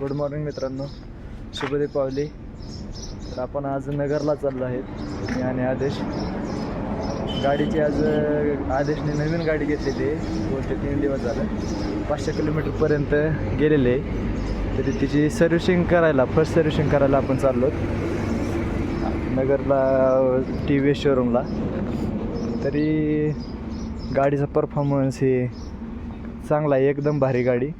Good morning मित्रांनो. शुभदे पावली तर आपण आज नगरला चाललो आहेत मी आणि आदेश. गाडीची आज आदेशने नवीन गाडी घेतलेली आहे दोन ते तीन दिवस झालं. पाचशे किलोमीटरपर्यंत गेलेले आहे. तरी तिची सर्व्हिसिंग करायला फर्स्ट सर्व्हिसिंग करायला आपण चाललो नगरला टी व्ही एस शोरूमला तरी गाडीचा परफॉर्मन्स हे चांगला आहे. एकदम भारी गाडी.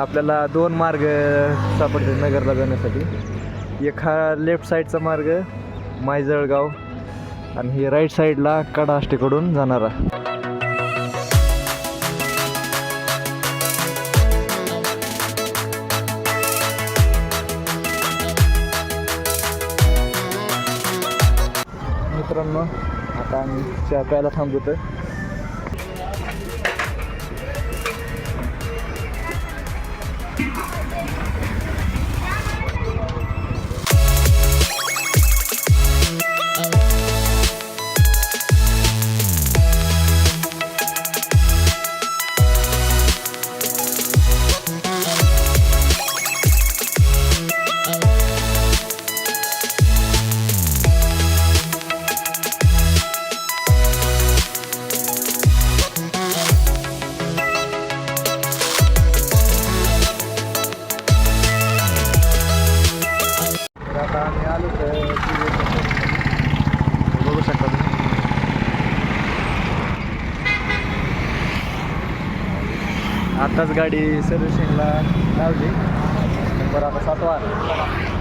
आपल्याला दोन मार्ग सापडते नगरला जाण्यासाठी. एक हा लेफ्ट साईडचा मार्ग मायजळगाव आणि हे राईट साईडला कडाष्टीकडून जाणारा. मित्रांनो आता आम्ही चहा प्यायला तर आताच गाडी सर्व्हिसिंगला लावली. बरं आता सातवा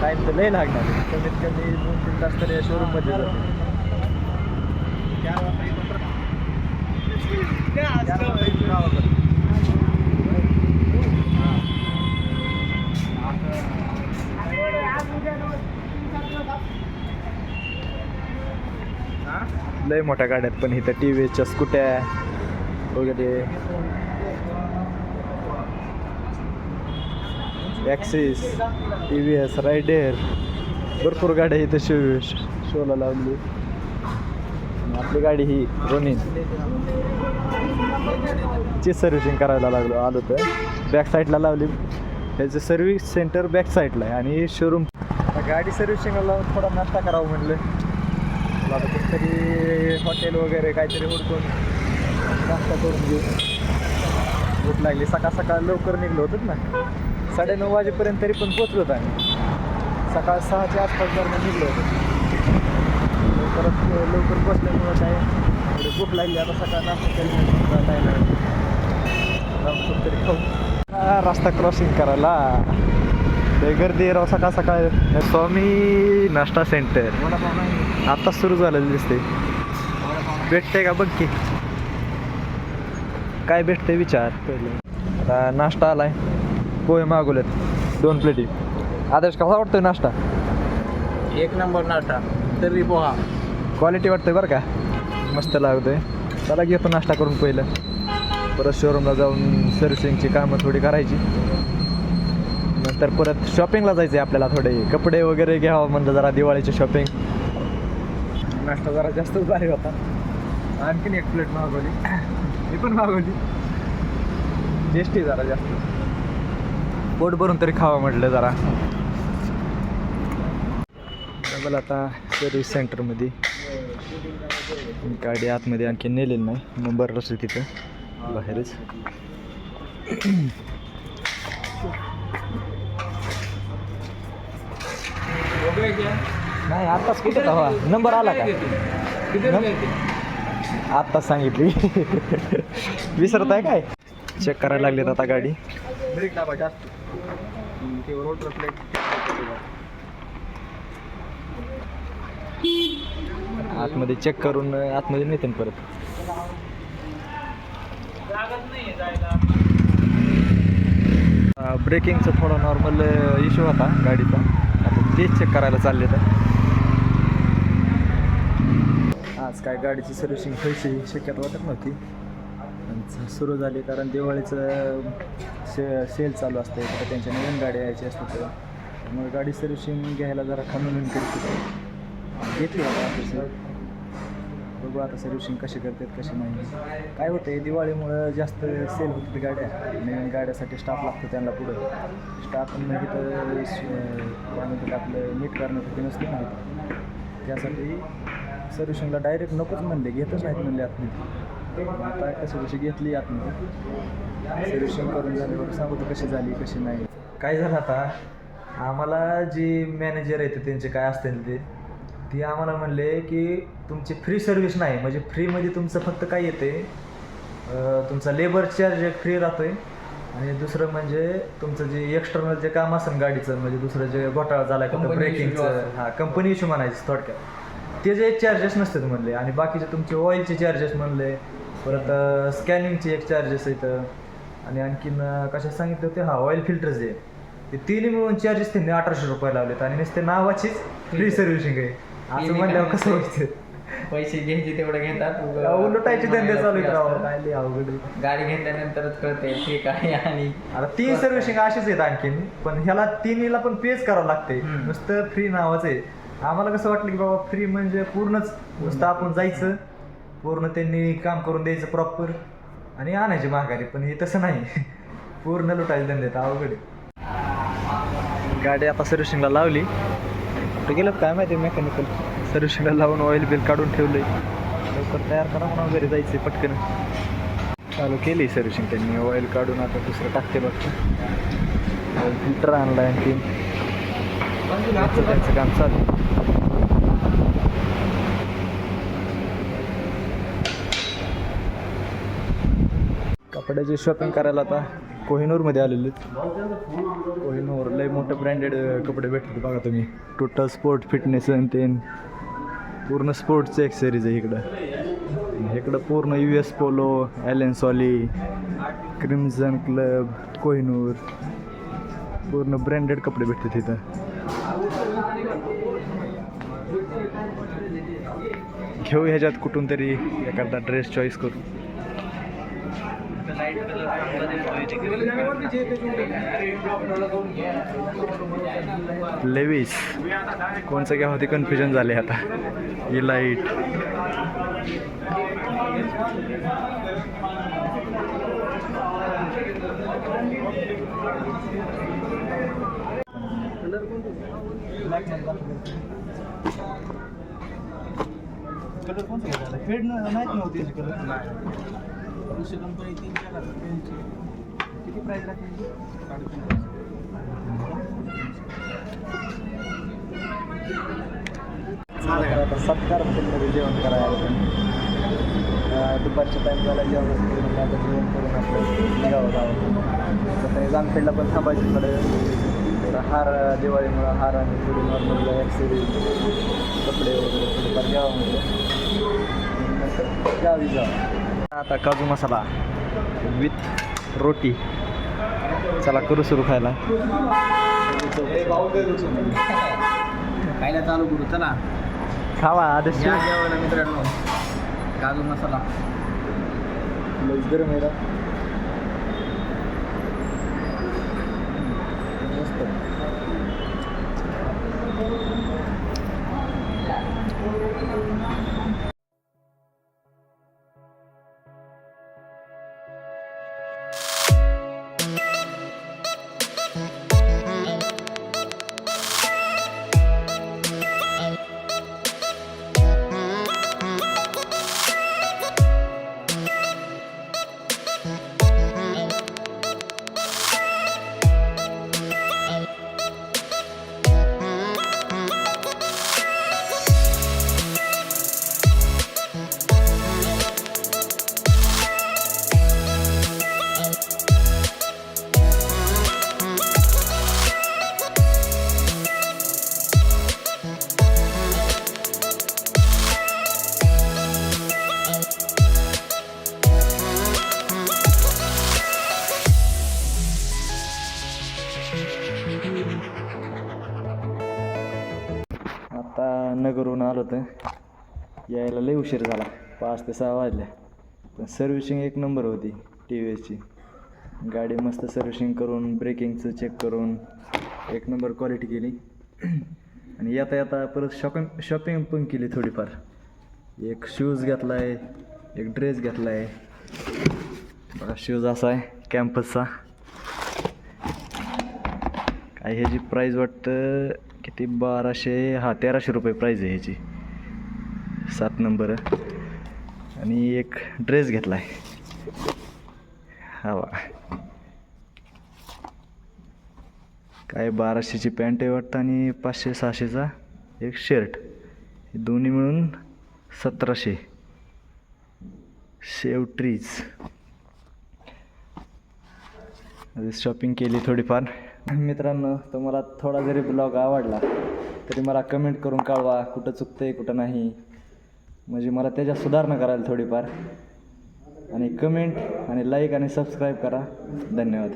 टाईम तर लई लागणार. कमीत कमी दोन तीन तास तरी या शोरूममध्ये जाते. लय मोठ्या गाड्यात पण इथं टी व्हीच्या स्कूट्या वगैरे. Access T V S raider भरपूर गाड्या इथं शो शोला लावली. आपली गाडी ही रोनिन ची सर्व्हिसिंग करायला लागलो आलो तर. बॅक साईडला लावली. त्याचं सर्व्हिस सेंटर बॅक साईडला आहे आणि शोरूम गाडी सर्व्हिसिंगला थोडा नाश्ता करावं म्हणलं. मला आता कुठेतरी हॉटेल वगैरे काहीतरी उडकून नाश्ता करून घेऊ. भूक लागली. सकाळ सकाळ लवकर निघलो होतं ना. साडेनऊ वाजेपर्यंत तरी पण पोचलो होतो आम्ही. सकाळ सहाच्या आसपास दरम्यान निघलो होतो. परत लवकर पोचल्यामुळं काय थोडी भूक लागली. आता सकाळ नाश्ता केली काय नाही. कुठेतरी खाऊ. रस्ता क्रॉसिंग करायला. लय गर्दी राव सकाळ सकाळ. स्वामी नाश्ता सेंटर आता सुरू झालेलं दिसते भेटते का? बघ की. काय भेटते विचार. पहिले. आता नाश्ता आलाय. पोहे मागवलेत. दोन प्लेटी आदेश कसा वाटतोय नाश्ता? एक नंबर नाश्ता. तर्री पोहा. क्वालिटी वाटतंय बरं का? मस्त लागतोय. चला घेतो नाश्ता करून पहिलं. परत शोरूमला जाऊन सर्व्हिसिंगची कामं थोडी करायची. नंतर परत शॉपिंगला जायचं आहे आपल्याला थोडे. कपडे वगैरे घ्यावं म्हणलं जरा दिवाळीची शॉपिंग नाश्ता जरा जास्तच भारी होता. आणखीन एक प्लेट मागवली. मी पण मागवली. टेस्टी जरा जास्त. पोट भरून तरी खावं म्हटलं जरा. डबल आता सर्व्हिस सेंटरमध्ये. गाडी आतमध्ये आणखी नेलेली नाही. नंबर रस तिथं बाहेरच. नाही आत्ताच कुठं हवा नंबर आला का? आत्ताच सांगितली. विसरत आहे काय? चेक करायला लागलेत आता गाडी. ब्रेक दाबा जास्त ते रोड प्लेट आतमध्ये चेक करून आतमध्ये नेते ना परत. ब्रेकिंगचा थोडा नॉर्मल इश्यू होता गाडीचा. आता तेच चेक करायला चालले तर. आज काय गाडीची सर्व्हिसिंग व्हायची शक्यता वाटत नव्हती. सुरू झाली कारण दिवाळीचं से सेल चालू असते तर त्यांच्या नवीन गाडी यायची असतात मग गाडी सर्व्हिसिंग घ्यायला जरा खणून करत घेतली आता बघू आता सर्व्हिसिंग कशी करतात कशी नाही. काय होते दिवाळीमुळं जास्त सेल होतात गाड्या. नवीन गाड्यासाठी स्टाफ लागतो त्यांना पुढं. स्टाफ म्हणजे तर आपलं नीट करण्यासाठी नसते माहिती. त्यासाठी सर्व्हिसिंगला डायरेक्ट नकोच म्हणले. घेतच नाहीत म्हणले आतमध्ये आता कसं कशी घेतली आतमध्ये सर्व्हिसिंग करून झाल्यावर सांगतो कशी झाली कशी नाही. काय झालं आता? आम्हाला जी मॅनेजर आहेत त्यांचे काय असतील ते ती आम्हाला म्हणले की तुमची फ्री सर्व्हिस नाही म्हणजे फ्रीमध्ये तुमचं फक्त काय येते तुमचा लेबर चार्ज एक फ्री राहतो आहे आणि दुसरं म्हणजे तुमचं जे एक्सटर्नल जे काम असेल गाडीचं म्हणजे दुसरं जे घोटाळा झाला आहे ब्रेकिंगचं. हां कंपनी इश्यू म्हणायचं थोडक्यात. ते जे चार्जेस नसतात म्हणले आणि बाकीचे तुमचे ऑइलचे चार्जेस म्हणले परत स्कॅनिंगचे एक चार्जेस आहेत आणि आणखीन कशा सांगितलं होते? हा ऑइल फिल्टर्स आहे ते तिन्ही मिळून चार्जेस त्यांनी अठराशे रुपये लावलेत आणि नुसते नावाचीच फ्री सर्व्हिसिंग आहे. असं म्हणल्यावर कसं? व्हायचं पैसे घ्यायचे तेवढे घेतात. उलटायचे धंदे चालू. काय अवघड. गाडी घेतल्यानंतरच कळते ठीक आहे आणि आता तीन सर्व्हिसिंग अशीच आहेत आणखीन पण ह्याला तिन्हीला पण पेच करावं लागते. नुसतं फ्री नावाचं आहे. आम्हाला कसं वाटलं की बाबा फ्री म्हणजे पूर्णच नुसतं आपण जायचं. पूर्ण त्यांनी काम करून द्यायचं प्रॉपर आणि आणायची माघारी पण हे तसं नाही. पूर्ण लुटायला धंदे अवघड गाडी आता सर्व्हिसिंगला लावली. कुठे गेलं काय माहिती मेकॅनिकल सर्व्हिसिंगला लावून ऑइल बिल काढून ठेवलंय. लवकर तयार करा म्हणून घरी जायचं पटकन. चालू केली सर्व्हिसिंग त्यांनी ऑइल काढून आता दुसरं टाकते बघतो फिल्टर आणला आणखी त्यांचं काम चालू कपड्याची शॉपिंग करायला आता कोहिनूरमध्ये आलेले कोहिनूर लय मोठं ब्रँडेड कपडे भेटतात बघा तुम्ही. टोटल स्पोर्ट फिटनेस आणि ते पूर्ण स्पोर्ट्सचे एक्सेरीज आहे इकडं. इकडं पूर्ण U S polo Allen Solly crimson club Kohinoor. पूर्ण ब्रँडेड कपडे भेटतात तिथं घेऊ ह्याच्यात कुठून तरी एखादा ड्रेस चॉईस करू लेविस कोणचं घ्या? होते कन्फ्युजन झाले आता. इलाइट कलर कोणता घ्यायचा फेड नाहीत नव्हती कलर दुसरी कंपनी तीन चार हजार त्यांची किती प्राईस लागते आता सत्कार हॉटेलमध्ये जेवण करायला दुपारच्या टाईम झाला जेवण करून आता जेवण करून आपलं निघावं गावात तर जामखेडला पण थांबायचं थोडं. थोडं हार दिवाळीमुळं हार आणि थोडी नॉर्मल ॲक्सेसरीज कपडे वगैरे थोडेफार घ्यावं म्हणजे नंतर गावी जावं. आता काजू मसाला विथ रोटी. चला करू सुरू खायला. खायला चालू करू चला. खावा आदेश मित्रांनो. काजू मसाला. गरम आहे रा. भांडणं करून आलो होतं. यायला लई उशीर झाला. पाच ते सहा वाजल्या पण सर्व्हिसिंग एक नंबर होती टी व्ही एसची गाडी मस्त सर्व्हिसिंग करून ब्रेकिंगचं चेक करून एक नंबर क्वालिटी केली. आणि येता येता परत शॉपिंग शॉपिंग पण केली थोडीफार. एक शूज घेतला आहे एक ड्रेस घेतला आहे बघा शूज असा आहे कॅम्पसचा काय ह्याची प्राईज वाटतं? किती बाराशे हा तेराशे रुपये प्राईज आहे ह्याची. सात नंबर आणि एक ड्रेस घेतला आहे हवा काय बाराशेची पॅन्ट आहे वाटतं आणि पाचशे सहाशेचा एक शर्ट हे दोन्ही मिळून सतराशे. शेव ट्रीज शॉपिंग केली थोडीफार. मित्रांनो तुम्हाला थोडा जरी ब्लॉग आवडला तरी मला कमेंट करून कळवा कुठं चुकतं आहे कुठं नाही. म्हणजे मला त्याच्यात सुधारणा करायला थोडीफार. आणि कमेंट आणि लाईक आणि सबस्क्राईब करा. धन्यवाद.